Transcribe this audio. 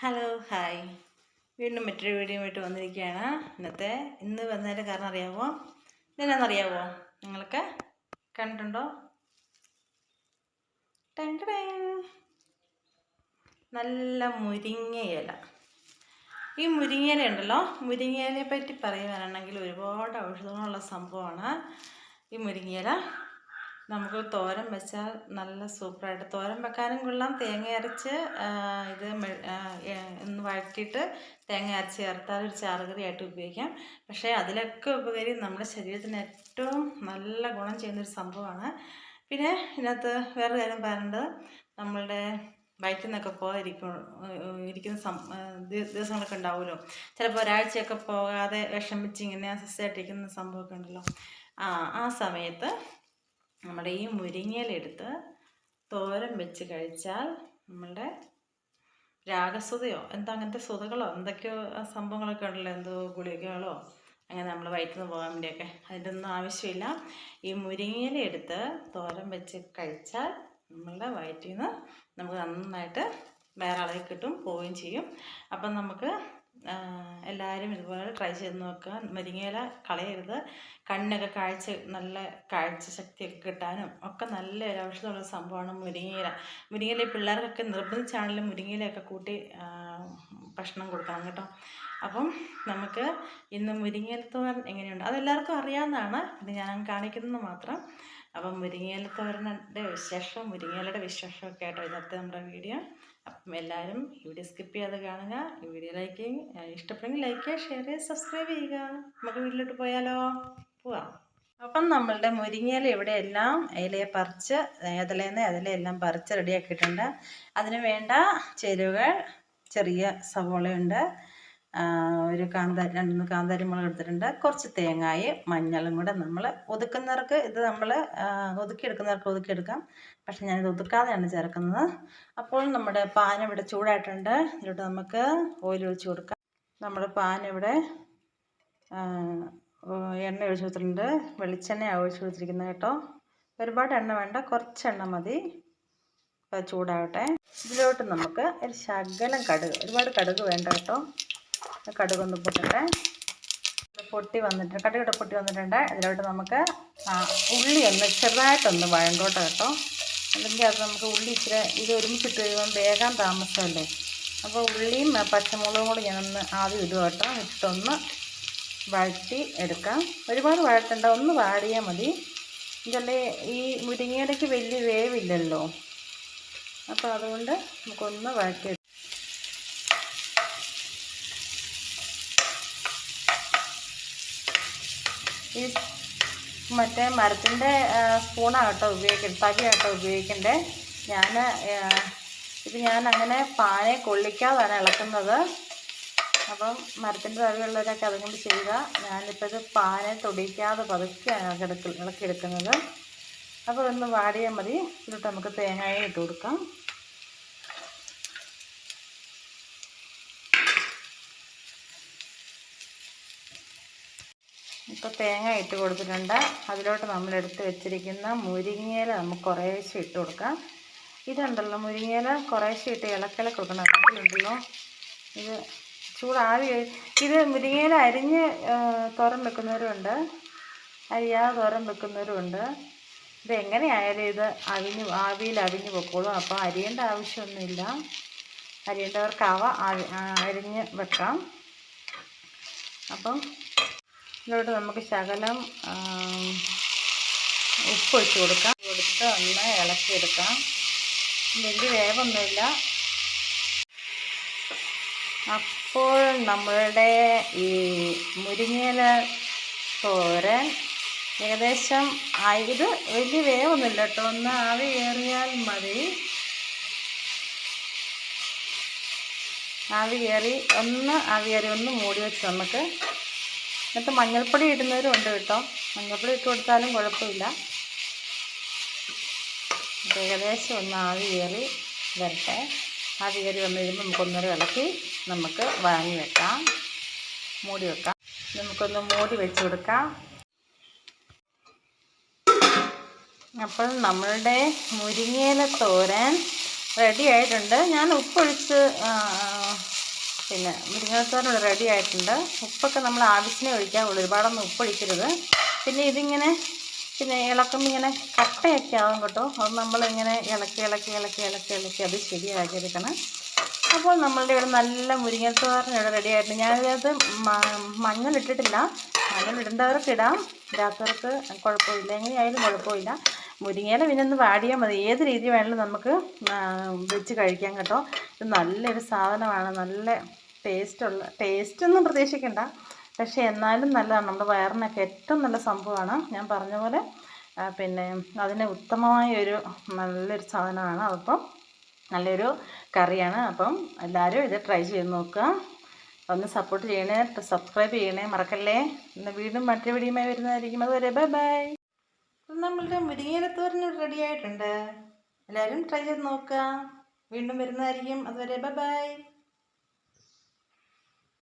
Hello hi വീണ്ടും മറ്റൊരു video ആയിട്ട് വന്നിരിക്കുകയാണ്. ഇന്നത്തെ ഇന്ന് വന്നതിന്റെ കാരണം അറിയാമോ ഇതെന്നാണെന്നറിയാമോ നിങ്ങൾക്ക് കണ്ടിട്ടുണ്ടോ. നല്ല മുരിങ്ങയില ഈ മുരിങ്ങയില ഉണ്ടല്ലോ മുരിങ്ങയിലയെ പറ്റി പറയുവാനാണെങ്കിൽ ഒരുപാട് ഔഷധങ്ങളുള്ള സംഭവമാണ് ഈ മുരിങ്ങയില നമുക്ക് തോരൻ വെച്ചാൽ നല്ല സൂപ്പറായിട്ട്. തോരൻ വെക്കാനും കൊള്ളാം. തേങ്ങ അരച്ച് ഇത് ഒന്ന് വഴറ്റിയിട്ട് തേങ്ങ അരച്ച് ചേർത്താൽ ഒരു ചാറുകറിയായിട്ട് ഉപയോഗിക്കാം. പക്ഷേ അതിലൊക്കെ ഉപകരി നമ്മുടെ ശരീരത്തിന് ഏറ്റവും നല്ല ഗുണം ചെയ്യുന്നൊരു സംഭവമാണ്. പിന്നെ ഇതിനകത്ത് വേറെ കാര്യം പറയേണ്ടത് നമ്മളുടെ വയറ്റിൽ നിന്നൊക്കെ പോകാതിരിക്കും ഇരിക്കുന്ന സം ദിവസങ്ങളൊക്കെ ഉണ്ടാവുമല്ലോ. ചിലപ്പോൾ ഒരാഴ്ചയൊക്കെ പോകാതെ വിഷമിച്ച് ഇങ്ങനെ അസ്വസ്ഥയായിട്ടിരിക്കുന്ന സംഭവമൊക്കെ ഉണ്ടല്ലോ. ആ ആ സമയത്ത് നമ്മുടെ ഈ മുരിങ്ങയില എടുത്ത് തോരൻ വെച്ച് കഴിച്ചാൽ നമ്മളുടെ രാഗസുതയോ എന്തോ അങ്ങനത്തെ സുതകളോ എന്തൊക്കെയോ സംഭവങ്ങളൊക്കെ ഉണ്ടല്ലോ എന്തോ ഗുളികകളോ അങ്ങനെ നമ്മൾ വയറ്റിൽ നിന്ന് പോകാൻ വേണ്ടിയൊക്കെ. അതിന്റെ ഒന്നും ആവശ്യമില്ല. ഈ മുരിങ്ങയില എടുത്ത് തോരൻ വെച്ച് കഴിച്ചാൽ നമ്മളുടെ വയറ്റിൽ നിന്ന് നമുക്ക് നന്നായിട്ട് വേറെ അളവിൽ കിട്ടും പോവുകയും ചെയ്യും. അപ്പം നമുക്ക് എല്ലാവരും ഇതുപോലെ ട്രൈ ചെയ്ത് നോക്കുക. മുരിങ്ങയില കളയരുത്. കണ്ണൊക്കെ കാഴ്ച നല്ല കാഴ്ച ശക്തിയൊക്കെ കിട്ടാനും ഒക്കെ നല്ല ഒരു ഔഷധമുള്ള സംഭവമാണ് മുരിങ്ങയില. മുരിങ്ങയില പിള്ളേർക്കൊക്കെ നിർബന്ധിച്ചാണെങ്കിലും മുരിങ്ങയിലയൊക്കെ കൂട്ടി ഭക്ഷണം കൊടുക്കണം കേട്ടോ. അപ്പം നമുക്ക് ഇന്ന് മുരിങ്ങയില തോരൻ എങ്ങനെയുണ്ട്? അതെല്ലാവർക്കും അറിയാവുന്നതാണ്. ഇത് ഞാൻ കാണിക്കുന്നത് മാത്രം. അപ്പം മുരിങ്ങയില തോരന്റെ വിശേഷം മുരിങ്ങയിലയുടെ വിശേഷമൊക്കെ ആയിട്ടോ ഇന്നത്തെ നമ്മുടെ വീഡിയോ. അപ്പം എല്ലാവരും വീഡിയോ സ്കിപ്പ് ചെയ്യാതെ കാണുക. ഈ വീഡിയോ ലൈക്ക് ഇഷ്ടപ്പെടുമെങ്കിൽ ലൈക്ക് ചെയ്യുക ഷെയർ ചെയ്യുക സബ്സ്ക്രൈബ് ചെയ്യുക. നമുക്ക് വീട്ടിലോട്ട് പോയാലോ? പോവാം. അപ്പം നമ്മളുടെ മുരിങ്ങയില ഇവിടെ എല്ലാം ഇലയെ പറിച്ച് ഏതിലേന്ന് അതിലെല്ലാം പറിച്ച് റെഡിയാക്കിയിട്ടുണ്ട് അതിന് വേണ്ട ചേരുവകൾ ചെറിയ സവോളയുണ്ട്. ഒരു കാന്ത രണ്ട് കാന്താരി മുളക് എടുത്തിട്ടുണ്ട്. കുറച്ച് തേങ്ങായും മഞ്ഞളും കൂടെ നമ്മൾ ഒതുക്കുന്നവർക്ക് ഇത് നമ്മൾ ഒതുക്കിയെടുക്കുന്നവർക്ക് ഒതുക്കിയെടുക്കാം പക്ഷെ ഞാനിത് ഒതുക്കാതെയാണ് ചേർക്കുന്നത്. അപ്പോൾ നമ്മുടെ പാൻ ഇവിടെ ചൂടായിട്ടുണ്ട്. ഇതിലോട്ട് നമുക്ക് ഓയിൽ ഒഴിച്ച് കൊടുക്കാം. നമ്മുടെ പാൻ ഇവിടെ എണ്ണ ഒഴിച്ച് കൊടുത്തിട്ടുണ്ട്. വെളിച്ചെണ്ണയാണ് ഒഴിച്ച് കൊടുത്തിരിക്കുന്നത് കേട്ടോ. ഒരുപാട് എണ്ണ വേണ്ട കുറച്ച് എണ്ണ മതി. അപ്പോൾ ചൂടാവട്ടെ. ഇതിലോട്ട് നമുക്ക് ഒരു ശകലം കടുക് ഒരുപാട് കടുക് വേണ്ട കേട്ടോ. കടുക് ഒന്ന് പൊട്ടട്ടെ. പൊട്ടി വന്നിട്ടുണ്ട് കടുകട പൊട്ടി വന്നിട്ടുണ്ട്. ഇതിലോട്ട് നമുക്ക് ഉള്ളി ഒന്ന് ചെറുതായിട്ടൊന്ന് വഴണ്ടോട്ടെ കേട്ടോ. അല്ലെങ്കിൽ അത് നമുക്ക് ഉള്ളി ഇച്ചിരി ഇത് ഒരുമിച്ചിട്ട് കഴിയുമ്പോൾ വേഗം താമസമല്ലേ. അപ്പോൾ ഉള്ളിയും പച്ചമുളകും കൂടി ഞാനൊന്ന് ആദ്യം ഇടുക കേട്ടോ. ഇട്ടൊന്ന് വഴറ്റി എടുക്കാം. ഒരുപാട് വഴറ്റണ്ട ഒന്ന് വാടിയാൽ മതി. ഇതല്ലേ ഈ മുരിങ്ങയിലേക്ക് വലിയ വേവില്ലല്ലോ. അപ്പോൾ അതുകൊണ്ട് നമുക്കൊന്ന് വഴറ്റി ഈ മറ്റേ മരത്തിന്റെ സ്പൂണാണ് കേട്ടോ ഉപയോഗിക്കുന്നത് തവിയാട്ടോ ഉപയോഗിക്കണ്ടേ. ഞാൻ ഇത് ഞാൻ അങ്ങനെ പാനെ കൊള്ളിക്കാതാണ് ഇളക്കുന്നത്. അപ്പം മരത്തിന്റെ തവിയുള്ളവരൊക്കെ അതുകൊണ്ട് ചെയ്യുക. ഞാനിപ്പോൾ ഇത് പാനെ തൊടിക്കാതെ പതുക്കെയാണ് ഇളക്കി ഇളക്കിയെടുക്കുന്നത് അപ്പോൾ ഒന്ന് വാടിയാൽ മതി. എന്നിട്ട് നമുക്ക് തേങ്ങയും ഇട്ട് കൊടുക്കാം. ഇപ്പോൾ തേങ്ങ ഇട്ട് കൊടുത്തിട്ടുണ്ട്. അതിലോട്ട് നമ്മൾ എടുത്ത് വെച്ചിരിക്കുന്ന മുരിങ്ങയില നമുക്ക് കുറേശ്ശെ ഇട്ട് കൊടുക്കാം. ഇതുണ്ടല്ലോ മുരിങ്ങയില കുറേശ്ശെ ഇട്ട് ഇളക്കില കൊടുക്കണം. അതിലുണ്ടല്ലോ ഇത് ചൂടാവി ഇത് മുരിങ്ങയില അരിഞ്ഞ് തോരൻ വെക്കുന്നവരുണ്ട്. അരിയാതെ തോരൻ വെക്കുന്നവരുണ്ട്. ഇത് എങ്ങനെയായാലും ഇത് അവിഞ്ഞ് ആവിയിൽ അവിഞ്ഞ് പൊക്കോളും അപ്പോൾ അരിയേണ്ട ആവശ്യമൊന്നുമില്ല. അരിയേണ്ടവർക്ക് അവ ആവി- അരിഞ്ഞ് വെക്കാം. അപ്പം ഇതിലോട്ട് നമുക്ക് ശകലം ഉപ്പ് ഒഴിച്ച് കൊടുക്കാം. കൊടുത്ത് ഒന്ന് ഇളക്കിയെടുക്കാം വലിയ വേവൊന്നുമില്ല. അപ്പോൾ നമ്മളുടെ ഈ മുരിങ്ങയില തോരൻ ഏകദേശം ഇത് വലിയ വേവൊന്നുമില്ല കേട്ടോ. ഒന്ന് ആവി കയറിയാൽ മതി. ആവി കയറി ഒന്ന് ആവി കയറി ഒന്ന് മൂടി വെച്ച് നമുക്ക് എന്നിട്ട് മഞ്ഞൾപ്പൊടി ഇടുന്നവരും ഉണ്ട് കേട്ടോ. മഞ്ഞൾപ്പൊടി ഇട്ട് കൊടുത്താലും കുഴപ്പമില്ല. ഏകദേശം ഒന്ന് ആവി കയറി വരട്ടെ. ആവി കയറി വന്നു കഴിയുമ്പോൾ നമുക്കൊന്നര ഇളക്കി നമുക്ക് വാങ്ങി വെക്കാം. മൂടി വെക്കാം. നമുക്കൊന്ന് മൂടി വെച്ച് കൊടുക്കാം. അപ്പോൾ നമ്മളുടെ മുരിങ്ങയില തോരൻ റെഡി ആയിട്ടുണ്ട്. ഞാൻ ഉപ്പൊഴിച്ച് പിന്നെ മുരിങ്ങത്തോരൻ റെഡി ആയിട്ടുണ്ട്. ഉപ്പൊക്കെ നമ്മൾ ആവശ്യത്തിനേ ഒഴിക്കാവുള്ളൂ ഒരുപാടൊന്നും ഉപ്പ് ഒഴിക്കരുത്. പിന്നെ ഇതിങ്ങനെ പിന്നെ ഇളക്കുമ്പോൾ ഇങ്ങനെ കട്ടയൊക്കെ ആവും കേട്ടോ. അത് നമ്മളിങ്ങനെ ഇളക്കി ഇളക്കി ഇളക്കി ഇളക്കി ഇളക്കി അത് ശരിയാക്കിയെടുക്കണം. അപ്പോൾ നമ്മളുടെ ഇവിടെ നല്ല മുരിങ്ങത്തോരൻ ഇവിടെ റെഡി ആയിട്ടുണ്ട്. ഞാനിതിനകത്ത് മഞ്ഞളിട്ടിട്ടില്ല ഇടേണ്ടവർക്ക് ഇടാം. ഇടാത്തവർക്ക് കുഴപ്പമില്ല. എങ്ങനെയായാലും കുഴപ്പമില്ല. മുരിങ്ങയില പിന്നെ ഒന്ന് വാടിയാൽ മതി. ഏത് രീതി വേണമെങ്കിലും നമുക്ക് വെച്ച് കഴിക്കാം കേട്ടോ. ഇത് നല്ലൊരു സാധനമാണ്. നല്ല ടേസ്റ്റുള്ള ടേസ്റ്റൊന്നും പ്രതീക്ഷിക്കണ്ട. പക്ഷേ എന്നാലും നല്ലതാണ്. നമ്മുടെ വയറിനൊക്കെ ഏറ്റവും നല്ല സംഭവമാണ്. ഞാൻ പറഞ്ഞ പോലെ പിന്നെ അതിന് ഉത്തമമായ ഒരു നല്ലൊരു സാധനമാണ്. അതിപ്പം നല്ലൊരു കറിയാണ്. അപ്പം എല്ലാവരും ഇത് ട്രൈ ചെയ്ത് നോക്കുക. ഒന്ന് സപ്പോർട്ട് ചെയ്യണേ സബ്സ്ക്രൈബ് ചെയ്യണേ മറക്കല്ലേ. വീണ്ടും മറ്റൊരു വീഡിയോയുമായി വരുന്നതായിരിക്കും. അതുവരെ ബൈ ബൈ. നമ്മളുടെ മുരിങ്ങയിലത്തോരൻ റെഡി ആയിട്ടുണ്ട്. എല്ലാവരും ട്രൈ ചെയ്ത് നോക്കുക. വീണ്ടും വരുന്നതായിരിക്കും. അതുവരെ ബൈ